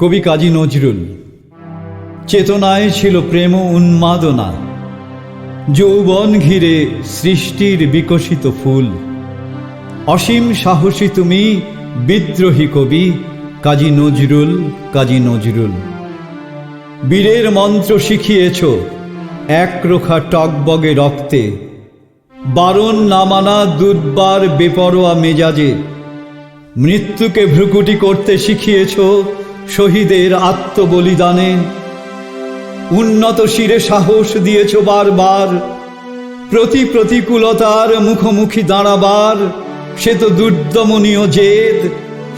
কবি কাজী নজরুল। চেতনায় ছিল প্রেম উন্মাদনা। যৌবন ঘিরে সৃষ্টির বিকশিত ফুল। অসীম সাহসী তুমি বিদ্রোহী কবি কাজী নজরুল কাজী নজরুল। বীরের মন্ত্র শিখিয়েছ, এক রোখা টকবগে রক্তে। বারণ নামানা দুর্বার বেপরোয়া মেজাজে। মৃত্যুকে ভ্রুকুটি করতে শিখিয়েছ শহীদের আত্মবলিদানে। উন্নত শিরে সাহস দিয়েছ বারবার। প্রতি প্রতিকূলতার মুখোমুখি দাঁড়াবার। সে তো দুর্দমনীয় জেদ,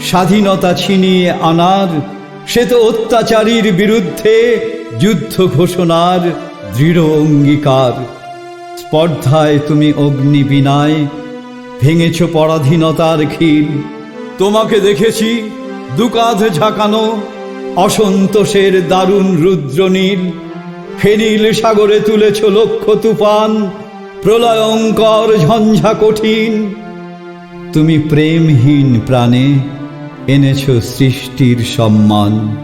স্বাধীনতা ছিনিয়ে আনার। সে তো অত্যাচারীর বিরুদ্ধে যুদ্ধ ঘোষণার দৃঢ় অঙ্গীকার। স্পর্ধায় তুমি অগ্নি বিনায়, ভেঙেছ পরাধীনতার খিল তোমাকে দেখেছি দুকাধ ঝাঁকানো অসন্তোষের দারুণ রুদ্রনীল। ফেনিল সাগরে তুলেছ লক্ষ তুফান, প্রলয়ঙ্কর ঝঞ্ঝা কঠিন। তুমি প্রেমহীন প্রাণে এনেছ সৃষ্টির সম্মান।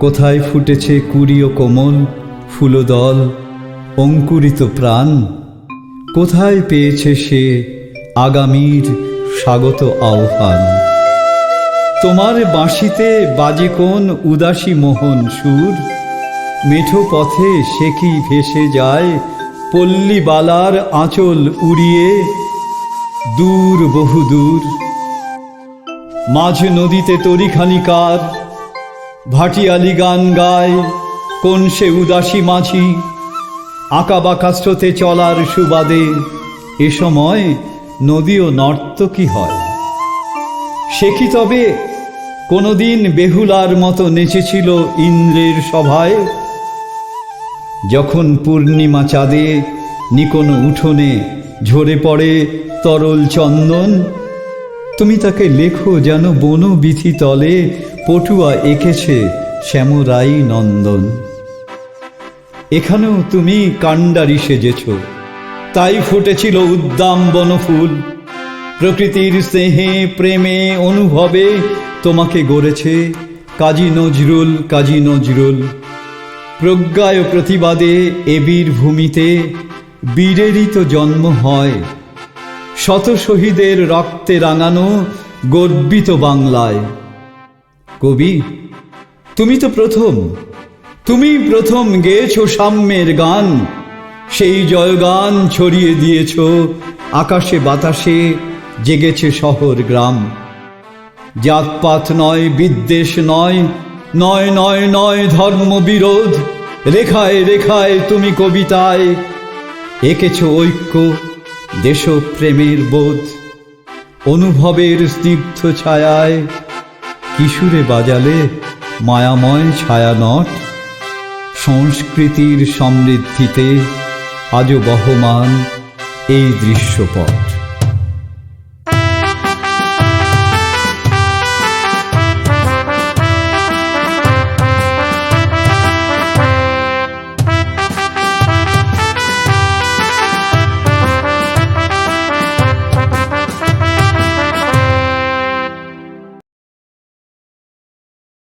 কোথায় ফুটেছে কুড়িও কোমল ফুলদল, অঙ্কুরিত প্রাণ? কোথায় পেয়েছে সে আগামীর স্বাগত আহ্বান? তোমার বাঁশিতে বাজে কোন উদাসী মোহন সুর? মেঠো পথে সে কি ভেসে যায়? পল্লী বালার আঁচল উড়িয়ে দূর বহু দূর। মাঝ নদীতে তরিখানিকার ভাটিয়ালি গান গায় কোন সে উদাসী মাঝি? আঁকা বাঁকা স্রোতে চলার সুবাদে এ সময় নদীও নর্তকী হয়। সে কি তবে? কোনোদিন বেহুলার মতো নেচেছিল ইন্দ্রের সভায়? যখন পূর্ণিমা চাঁদে নিকোনো উঠোনে ঝরে পড়ে তরল চন্দন, তুমি তাকে লেখো যেন বনবিথি তলে পটুয়া এঁকেছে শ্যামরাই নন্দন। এখানেও তুমি কাণ্ডারি সেজেছ, তাই ফুটেছিল উদ্দাম বনফুল। প্রকৃতির স্নেহে, প্রেমে, অনুভবে তোমাকে গড়েছে কাজী নজরুল কাজী নজরুল। প্রজ্ঞায় প্রতিবাদে এ বীর ভূমিতে বীরেরই তো জন্ম হয়। শত শহীদের রক্তে রাঙানো গর্বিত বাংলায়। কবি, তুমি তো প্রথম, তুমি প্রথম গেয়েছ সাম্যের গান। সেই জয়গান ছড়িয়ে দিয়েছ আকাশে বাতাসে জেগেছে শহর গ্রাম। জাতপাত নয়, বিদ্বেষ নয় নয় নয় নয়, ধর্মবিরোধ। রেখায় রেখায় তুমি কবিতায় এঁকেছ ঐক্য, দেশপ্রেমের বোধ। অনুভবের স্নিগ্ধ ছায়ায় কিশোরে বাজালে মায়াময় ছায়ানট। সংস্কৃতির সমৃদ্ধিতে আজও বহমান এই দৃশ্যপট।